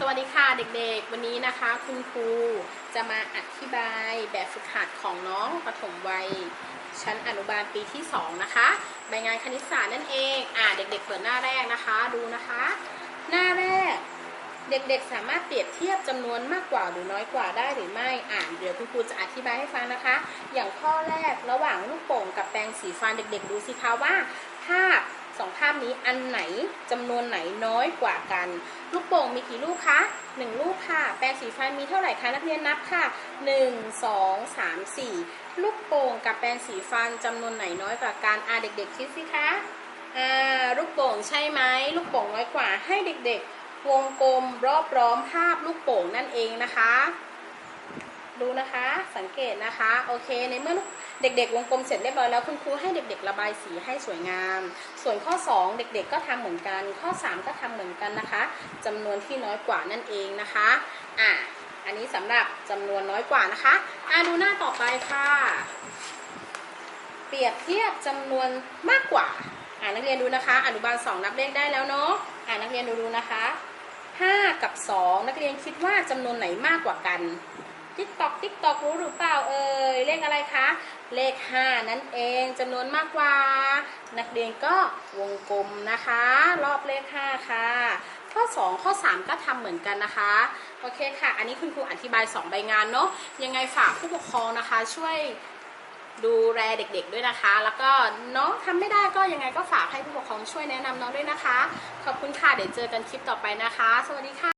สวัสดีค่ะเด็กๆ วันนี้นะคะคุณครูจะมาอธิบายแบบฝึกหัดของน้องปฐมวัย ชั้นอนุบาลปีที่ 2 นะคะ ใบงานคณิตศาสตร์นั่นเองอ่าเด็กๆเปิดหน้าแรกนะคะดูนะคะ หน้าแรก เด็กๆสามารถเปรียบเทียบจำนวนมากกว่าหรือน้อยกว่าได้หรือไม่อ่านเดี๋ยวคุณครูจะอธิบายให้ฟังนะคะ อย่างข้อแรกระหว่างลูกโป่งกับแปรงสีฟันเด็ก ๆ ดูสิคะว่าภาพ สองภาพนี้อันไหนจำนวนไหนน้อยกว่ากัน ลูกโป่งมีกี่ลูกคะหนึ่งลูกค่ะ แปรงสีฟันมีเท่าไหร่คะนักเรียนนับค่ะหนึ่งสองสามสี่ลูกโป่งกับแปรงสีฟันจำนวนไหนน้อยกว่ากันอ่าเด็ก ๆ คิดสิคะอ่าลูกโป่งใช่ไหมลูกโป่งน้อยกว่าให้เด็ก ๆ วงกลมรอบล้อมภาพลูกโป่งนั่นเองนะคะ ดูนะคะ สังเกตนะคะ โอเค ในเมื่อเด็กๆ วงกลมเสร็จเรียบร้อยแล้วคุณครูให้เด็กๆ ระบายสีให้สวยงาม ส่วนข้อ 2 เด็กๆ ก็ทำเหมือนกัน ข้อ 3 ก็ทำเหมือนกันนะคะจำนวนที่น้อยกว่านั่นเองนะคะ อะ อันนี้สำหรับจำนวนน้อยกว่านะคะ อะดูหน้าต่อไปค่ะ เปรียบเทียบจำนวนมากกว่า อ่านักเรียนดูนะคะ อนุบาล 2 นับเลขได้แล้วเนาะ อ่านักเรียนดูดูนะคะ 5 กับ 2 นักเรียนคิดว่าจำนวนไหนมากกว่ากัน ติ๊กตอกติ๊กตอกรู้หรือเปล่าเอ่ยเลขอะไรคะ เลข 5 นั่นเองจำนวนมากกว่า นักเรียนก็วงกลมนะคะ รอบเลข 5 ค่ะ ข้อ 2 ข้อ 3 ก็ทำเหมือนกันนะคะ โอเคค่ะ อันนี้คุณครูอธิบาย 2 ใบงานเนาะยังไงฝากผู้ปกครองนะคะ ช่วยดูแลเด็กๆด้วยนะคะ แล้วก็น้องทำไม่ได้ก็ยังไงก็ฝากให้ผู้ปกครองช่วยแนะนำน้องด้วยนะคะ ขอบคุณค่ะ เดี๋ยวเจอกันคลิปต่อไปนะคะ สวัสดีค่ะ